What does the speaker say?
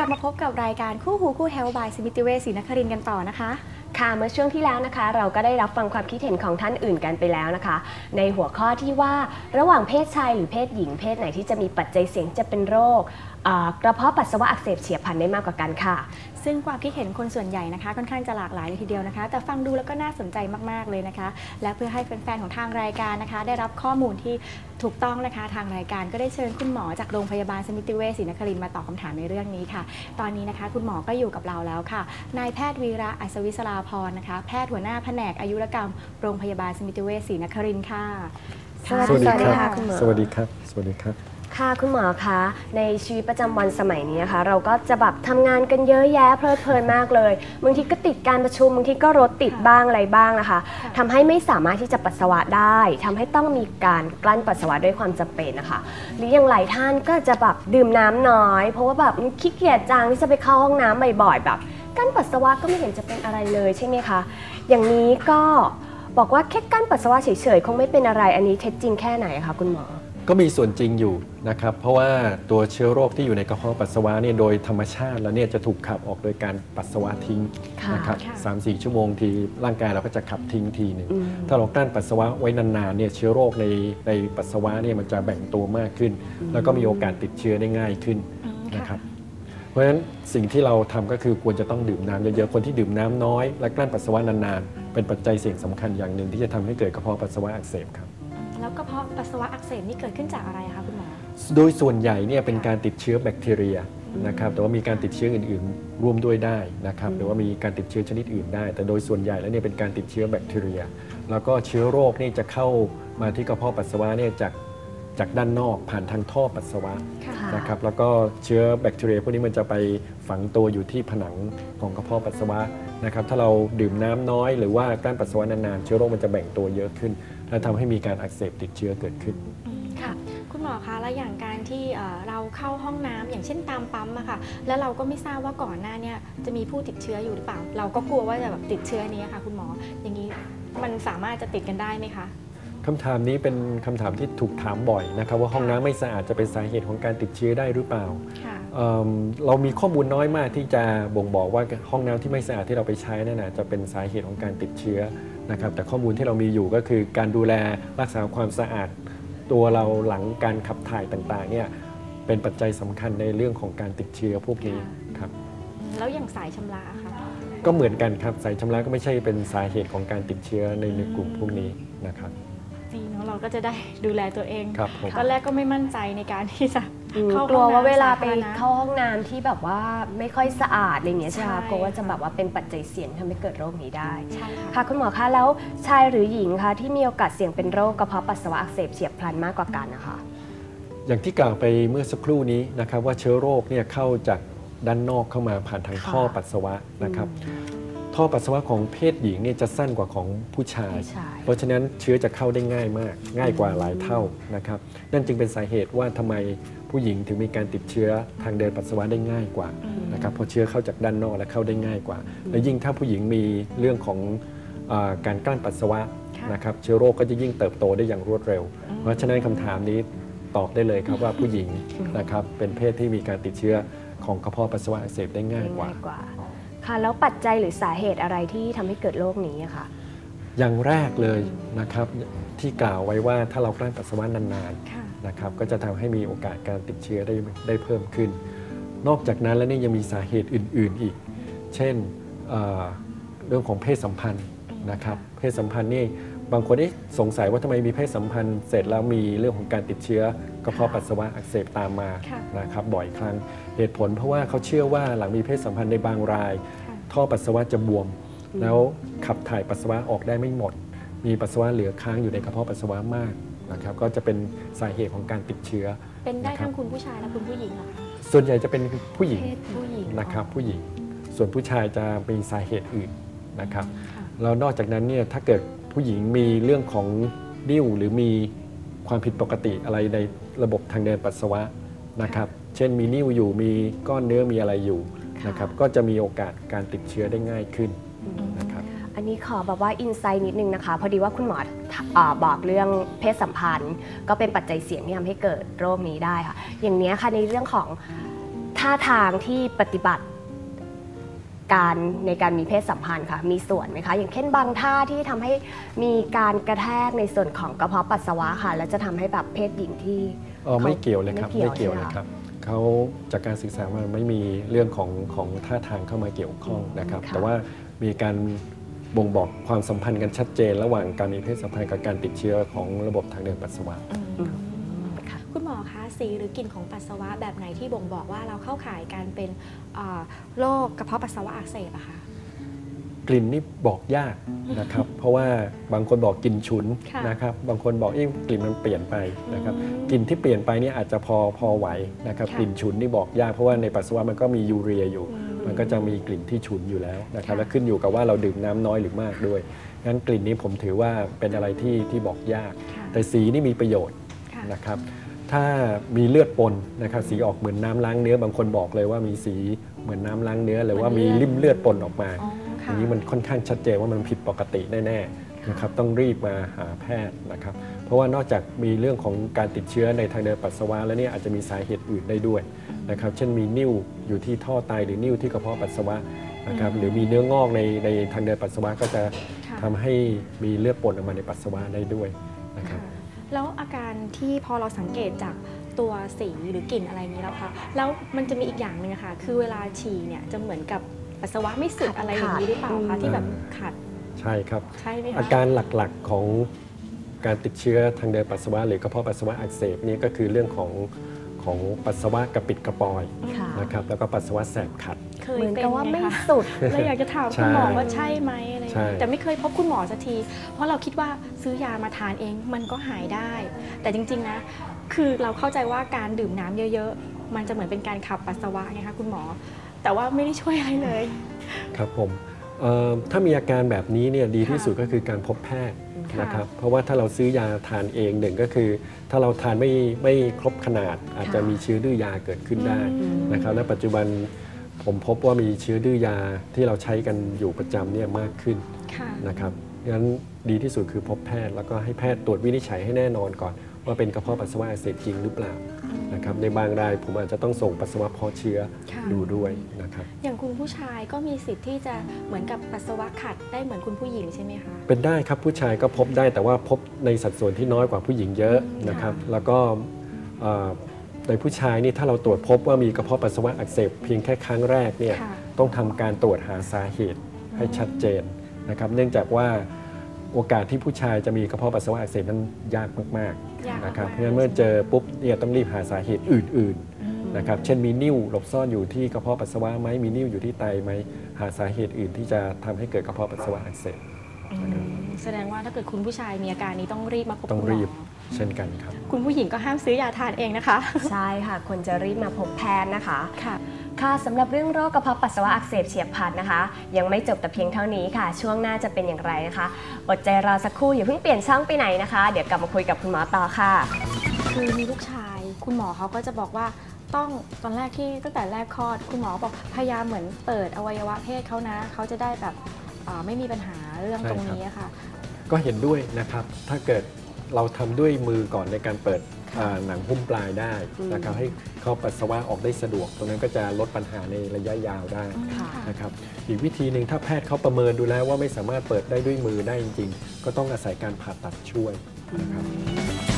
ลับมาพบกับรายการคู่หูคู่เฮลบายสมิติเวชศรีนครินทร์กันต่อนะคะ ค่ะเมื่อช่วงที่แล้วนะคะ เราก็ได้รับฟังความคิดเห็นของท่านอื่นกันไปแล้วนะคะ ในหัวข้อที่ว่าระหว่างเพศชายหรือเพศหญิง เพศไหนที่จะมีปัจจัยเสี่ยงจะเป็นโรคเอ่อกระเพาะปัสสาวะอักเสบเฉียบพลันได้มากกว่ากันค่ะ ซึ่งความคิดเห็นคนส่วนใหญ่นะคะค่อนข้างจะหลากหลายเลยทีเดียวนะคะ แต่ฟังดูแล้วก็น่าสนใจมากๆเลยนะคะ และเพื่อให้แฟนๆของทางรายการนะคะ ได้รับข้อมูลที่ ถูกต้องนะคะทางรายการก็ได้เชิญคุณหมอจากโรงพยาบาลสมิติเวชศรีนครินทร์มาตอบคำถามในเรื่องนี้ค่ะ ตอนนี้นะคะ คุณหมอก็อยู่กับเราแล้วค่ะนายแพทย์วีระอัศวิศราพรนะคะ แพทย์หัวหน้าแผนกอายุรกรรมโรงพยาบาลสมิติเวชศรีนครินทร์ค่ะ สวัสดีสวัสดีค่ะค่ะคุณหมอ สวัสดีครับ สวัสดีครับ ค่ะคุณหมอคะในชีวิตประจำวันสมัยนี้นะคะเราก็จะแบบทำงานกันเยอะแยะเพลิดเพลินมากเลยบางทีก็ติดการประชุมบางทีก็รถติดบ้างอะไรบ้างนะคะทำให้ไม่สามารถที่จะปัสสาวะได้ทำให้ต้องมีการกลั้นปัสสาวะด้วยความจำเป็นนะคะ หรืออย่างหลายท่านก็จะแบบดื่มน้ำน้อย เพราะว่าแบบขี้เกียจจังที่จะไปเข้าห้องน้ำบ่อยๆแบบกั้นปัสสาวะก็ไม่เห็นจะเป็นอะไรเลยใช่ไหมคะอย่างนี้ก็บอกว่าแค่กั้นปัสสาวะเฉยๆคงไม่เป็นอะไรอันนี้เท็จจริงแค่ไหนคะคุณหมอ ก็มีส่วนจริงอยู่นะครับ เพราะว่าตัวเชื้อโรคที่อยู่ในกระเพาะปัสสาวะเนี่ยโดยธรรมชาติแล้วเนี่ยจะถูกขับออกโดยการปัสสาวะทิ้งค่ะนะครับค่ะ สามสี่ชั่วโมงทีร่างกายเราก็จะขับทิ้งทีหนึ่ง อืม ถ้าเรากลั้นปัสสาวะไว้นานๆเนี่ยเชื้อโรคในในปัสสาวะเนี่ยมันจะแบ่งตัวมากขึ้น แล้วก็มีโอกาสติดเชื้อได้ง่ายขึ้นอืมนะครับ เพราะฉะนั้นสิ่งที่เราทำก็คือควรจะต้องดื่มน้ำเยอะๆคนที่ดื่มน้ำน้อย และกลั้นปัสสาวะนานๆเป็นปัจจัยเสี่ยงสำคัญอย่างหนึ่งที่จะทำให้เกิดกระเพาะปัสสาวะอักเสบครับ แล้วกระเพาะปัสสาวะอักเสบนี่เกิดขึ้นจากอะไรคะคุณหมอ โดยส่วนใหญ่เนี่ยเป็นการติดเชื้อแบคทีเรียนะครับแต่ว่ามีการติดเชื้ออื่นๆ ร่วมด้วยได้นะครับหรือว่ามีการติดเชื้อชนิดอื่นได้ แต่โดยส่วนใหญ่แล้วเนี่ยเป็นการติดเชื้อแบคทีเรีย แล้วก็เชื้อโรคนี่จะเข้ามาที่กระเพาะปัสสาวะเนี่ยจากจากด้านนอกผ่านทางท่อปัสสาวะค่ะนะครับแล้วก็เชื้อแบคทีเรียพวกนี้มันจะไปฝังตัวอยู่ที่ผนังของกระเพาะปัสสาวะนะครับถ้าเราดื่มน้ำน้อยหรือว่ากลั้นปัสสาวะนานๆเชื้อโรคมันจะแบ่งตัวเยอะขึ้น และทำให้มีการอักเสบติดเชื้อเกิดขึ้นอืมค่ะคุณหมอคะแล้วอย่างการที่เอ่อเราเข้าห้องน้ำอย่างเช่นตามปั๊มอะค่ะ แล้วเราก็ไม่ทราบว่าก่อนหน้าเนี่ยจะมีผู้ติดเชื้ออยู่หรือเปล่า เราก็กลัวว่าจะแบบติดเชื้อนี้ค่ะ คุณหมออย่างนี้มันสามารถจะติดกันได้ไหมคะคำถามนี้เป็นคำถามที่ถูกถามบ่อยนะครับ ว่าห้องน้ำไม่สะอาดจะเป็นสาเหตุของการติดเชื้อได้หรือเปล่าค่ะเอิ่มเรามีข้อมูลน้อยมากที่จะบ่งบอกว่าห้องน้ำที่ไม่สะอาดที่เราไปใช้นั่นนะจะเป็นสาเหตุของการติดเชื้อ นะครับแต่ข้อมูลที่เรามีอยู่ก็คือการดูแลรักษาความสะอาด ตัวเราหลังการขับถ่ายต่างๆเนี่ยเป็นปัจจัยสำคัญในเรื่องของการติดเชื้อพวกนี้ค่ะครับแล้วอย่างสายชำระอะคะก็เหมือนกันครับสายชำระก็ไม่ใช่เป็นสาเหตุของการติดเชื้อในในกลุ่มพวกนี้นะครับดีเนาะเราก็จะได้ดูแลตัวเองครับผมตอนแรกก็ไม่มั่นใจในการที่จะ อืมเข้ากลัวว่าห้องน้ำเวลาไปสธรณะเข้าห้องน้ำที่แบบว่าไม่ค่อยสะอาดอะไรอย่างเงี้ยใช่ไหมคะใช่ กลัวว่าจะแบบว่าเป็นปัจจัยเสี่ยงทำให้เกิดโรคนี้ได้ ใช่ค่ะค่ะคุณหมอคะแล้วชายหรือหญิงคะที่มีโอกาสเสี่ยงเป็นโรคกระเพาะปัสสาวะอักเสบเฉียบพลันมากกว่ากันนะคะ อย่างที่กล่าวไปเมื่อสักครู่นี้นะครับว่าเชื้อโรคเนี่ยเข้าจากด้านนอกเข้ามาผ่านทางค่ะ ท่อปัสสาวะนะครับ ท่อปัสสาวะของเพศหญิงเนี่ยจะสั้นกว่าของผู้ชาย ผู้ชาย เพราะฉะนั้นเชื้อจะเข้าได้ง่ายมาก ง่ายกว่าหลายเท่านะครับ นั่นจึงเป็นสาเหตุว่าทำไม ผู้หญิงถึงมีการติดเชื้อทางเดินปัสสาวะได้ง่ายกว่านะครับเพราะเชื้อเข้าจากด้านนอกและเข้าได้ง่ายกว่า และยิ่งถ้าผู้หญิงมีเรื่องของเออการกลั้นปัสสาวะค่ะนะครับเชื้อโรคก็จะยิ่งเติบโตได้อย่างรวดเร็ว เพราะฉะนั้นคำถามนี้ตอบได้เลยครับว่าผู้หญิงนะครับเป็นเพศที่มีการติดเชื้อของกระเพาะปัสสาวะอักเสบได้ง่ายกว่าง่ายกว่าค่ะ แล้วปัจจัยหรือสาเหตุอะไรที่ทำให้เกิดโรคนี้อะคะ อย่างแรกเลยนะครับที่กล่าวไว้ว่าถ้าเรากลั้นปัสสาวะนานค่ะๆนะครับก็จะทำให้มีโอกาสการติดเชื้อได้ได้เพิ่มขึ้น นอกจากนั้นแล้วเนี่ยยังมีสาเหตุอื่น ๆอีก เช่นเอ่อเรื่องของเพศสัมพันธ์นะครับเพศสัมพันธ์นี่บางคนเอ๊ะสงสัยว่าทำไมมีเพศสัมพันธ์ เสร็จแล้วมีเรื่องของการติดเชื้อกระเพาะปัสสาวะอักเสบตามมาค่ะนะครับบ่อยครั้งเหตุผลเพราะว่าเขาเชื่อว่าหลังมีเพศสัมพันธ์ในบางรายค่ะท่อปัสสาวะจะบวม แล้วขับถ่ายปัสสาวะออกได้ไม่หมด มีปัสสาวะเหลือค้างอยู่ในกระเพาะปัสสาวะมากนะครับก็จะเป็นสาเหตุของการติดเชื้อ เป็นได้นะครับทั้งคุณผู้ชายและคุณผู้หญิงเหรอคะส่วนใหญ่จะเป็นผู้หญิงเพศผู้หญิงนะครับผู้หญิง ส่วนผู้ชายจะมีสาเหตุอื่นนะครับค่ะแล้วนอกจากนั้นเนี่ยถ้าเกิดผู้หญิงมีเรื่องของนิ่วหรือมีความผิดปกติอะไรในระบบทางเดินปัสสาวะนะครับ เช่นมีนิ่วอยู่มีก้อนเนื้อมีอะไรอยู่นะครับ ก็จะมีโอกาสการติดเชื้อได้ง่ายขึ้นนะครับ อันนี้ขอแบบว่าอินไซต์นิดนึงนะคะ พอดีว่าคุณหมอเอ่อบอกเรื่องเพศสัมพันธ์ ก็เป็นปัจจัยเสี่ยงที่ทำให้เกิดโรคนี้ได้ค่ะ อย่างเนี้ยค่ะในเรื่องของท่าทางที่ปฏิบัติการในการมีเพศสัมพันธ์ค่ะ มีส่วนไหมคะ อย่างเช่นบางท่าที่ทำให้มีการกระแทกในส่วนของกระเพาะปัสสาวะค่ะ แล้วจะทำให้แบบเพศหญิงที่เออไม่เกี่ยวเลยครับไม่เกี่ยวไม่เกี่ยวใช่เลไหมยคะครับเขาจากการศึกษามาไม่มีเรื่องของของท่าทางเข้ามาเกี่ยวข้องนะครับค่ะแต่ว่ามีการ บ่งบอกความสัมพันธ์กันชัดเจน ระหว่างการมีเพศสัมพันธ์กับการติดเชื้อของระบบทางเดินปัสสาวะอืมค่ะคุณหมอคะสีหรือกลิ่นของปัสสาวะแบบไหนที่บ่งบอกว่าเราเข้าข่ายการเป็นเอ่อโรคกระเพาะปัสสาวะอักเสบอะคะ กลิ่นนี่บอกยากนะครับ เพราะว่าบางคนบอกกลิ่นฉุนค่ะ นะครับ บางคนบอกเอ๊ะกลิ่นมันเปลี่ยนไปนะครับอืมกลิ่นที่เปลี่ยนไปเนี่ยอาจจะพอพอไหวนะครับ ค่ะกลิ่นฉุนนี่บอกยากเพราะว่าในปัสสาวะมันก็มียูเรียอยู่ อืม มันก็จะมีกลิ่นที่ฉุนอยู่แล้วนะครับค่ะและขึ้นอยู่กับว่าเราดื่มน้ำน้อยหรือมากด้วยงั้นกลิ่นนี้ผมถือว่าเป็นอะไรที่ที่บอกยากค่ะแต่สีนี่มีประโยชน์ค่ะนะครับถ้ามีเลือดปนนะครับสีออกเหมือนน้ำล้างเนื้อบางคนบอกเลยว่ามีสีเหมือนน้ำล้างเนื้อหรือว่ามีริ่มเลือดปนออกมาอ๋ออค่ะย่างนี้มันค่อนข้างชัดเจนว่ามันผิดปกติแน่ๆนะครับต้องรีบมาหาแพทย์นะครับ เพราะว่านอกจากมีเรื่องของการติดเชื้อในทางเดินปัสสาวะแล้วเนี่ยอาจจะมีสาเหตุอื่นได้ด้วยนะครับเช่นมีนิ่วอยู่ที่ท่อไตหรือนิ่วที่กระเพาะปัสสาวะนะครับหรือมีเนื้องอกในในทางเดินปัสสาวะก็จะค่ะทำให้มีเลือดปนออกมาในปัสสาวะได้ด้วยนะครับค่ะแล้วอาการที่พอเราสังเกตจากตัวสีหรือกลิ่นอะไรนี้แล้วค่ะแล้วมันจะมีอีกอย่างหนึ่งอะค่ะคือเวลาฉี่เนี่ยจะเหมือนกับปัสสาวะไม่สุดขัดอะไรอย่างนี้หรือเปล่าอืคะมที่แบบขัดใช่ครับใช่ไหมคะอาการหลักๆของ การติดเชื้อทางเดินปัสสาวะหรือกระเพาะปัสสาวะอักเสบนี่ก็คือเรื่องของของปัสสาวะกระปิดกระปอยค่ะนะครับแล้วก็ปัสสาวะแสบขัด เคเหยมือนเป็นกับว่าไหมไม่คะสุดเลยอยากจะถามใช่คุณหมอว่าใช่ไหมอะไรอย่างใช่เงี้ยแต่ไม่เคยพบคุณหมอสักที เพราะเราคิดว่าซื้อยามาทานเองมันก็หายได้ แต่จริง ๆนะ คือเราเข้าใจว่าการดื่มน้ำเยอะๆ มันจะเหมือนเป็นการขับปัสสาวะไงคะคุณหมอ แต่ว่าไม่ได้ช่วยอะไรเลย ครับผมเอ่อถ้ามีอาการแบบนี้เนี่ยดีที่ค่ะสุดก็คือการพบแพทย์ค่ะ นะครับเพราะว่าถ้าเราซื้อยาทานเองหนึ่งก็คือ ถ้าเราทานไม่ไม่ครบขนาด อาจจะมีเชื้อดื้อยาเกิดขึ้นได้อืมนะครับและปัจจุบันผมพบว่ามีเชื้อดื้อยาที่เราใช้กันอยู่ประจำเนี่ยมากขึ้นค่ะนะครับงั้นดีที่สุดคือพบแพทย์แล้วก็ให้แพทย์ตรวจวินิจฉัยให้แน่นอนก่อน ว่าเป็นกระเพาะปัสสาวะอักเสบจริงหรือเปล่านะครับในบางรายผมอาจจะต้องส่งปัสสาวะเพาะเชื้อค่ะดูด้วยนะครับอย่างคุณผู้ชายก็มีสิทธิ์ที่จะเหมือนกับปัสสาวะขัดได้เหมือนคุณผู้หญิงใช่ไหมคะเป็นได้ครับผู้ชายก็พบได้แต่ว่าพบในสัดส่วนที่น้อยกว่าผู้หญิงเยอะอืมนะครับแล้วก็เอ่อในผู้ชายนี่ถ้าเราตรวจพบว่ามีกระเพาะปัสสาวะอักเสบเพียงแค่ครั้งแรกเนี่ยค่ะต้องทำการตรวจหาสาเหตุให้ชัดเจนนะครับเนื่องจากว่า โอกาสที่ผู้ชายจะมีกระเพาะปัสสาวะอักเสบนั้นยากมากยากๆนะครับมากเพราะฉะนั้นเมื่อเจอปุ๊บเนี่ยต้องรีบหาสาเหตุอื่นๆนะครับเช่นมีนิ่วหลบซ่อนอยู่ที่กระเพาะปัสสาวะไหมมีนิ่วอยู่ที่ไตไหมหาสาเหตุอื่นที่จะทำให้เกิดกระเพาะปัสสาวะอักเสบ อืมแสดงว่าถ้าเกิดคุณผู้ชายมีอาการนี้ต้องรีบมาพบต้องคุณหมรีอบเช่นกันครับคุณผู้หญิงก็ห้ามซื้อยาทานเองนะคะ ใช่ค่ะควรจะรีบมาพบแพทย์นะคะ ค่ะ ค่ะสำหรับเรื่องโรคกระเพาะปัสสาวะอักเสบเฉียบพลันนะคะ ยังไม่จบแต่เพียงเท่านี้ค่ะ ช่วงหน้าจะเป็นอย่างไรนะคะอดใจรอสักครู่อย่าเพิ่งเปลี่ยนช่องไปไหนนะคะ เดี๋ยวกลับมาคุยกับคุณหมอต่อค่ะ คือมีลูกชาย คุณหมอเขาก็จะบอกว่าต้องตอนแรกที่ตั้งแต่แรกคลอด คุณหมอบอกพยายามเหมือนเปิดอวัยวะเพศเขานะเขาจะได้แบบอ่าไม่มีปัญหาเรื่องใช่ตรงครับนี้อะค่ะ ก็เห็นด้วยนะครับ ถ้าเกิดเราทำด้วยมือก่อนในการเปิดอ่า หนังหุ้มปลายได้นะครับให้เข้าปัสสาวะออกได้สะดวก ตรงนั้นก็จะลดปัญหาในระยะยาวได้ค่ะนะครับอีกวิธีหนึ่งถ้าแพทย์เขาประเมินดูแล้วว่าไม่สามารถเปิดได้ด้วยมือได้จริง ๆ ก็ต้องอาศัยการผ่าตัดช่วยนะครับ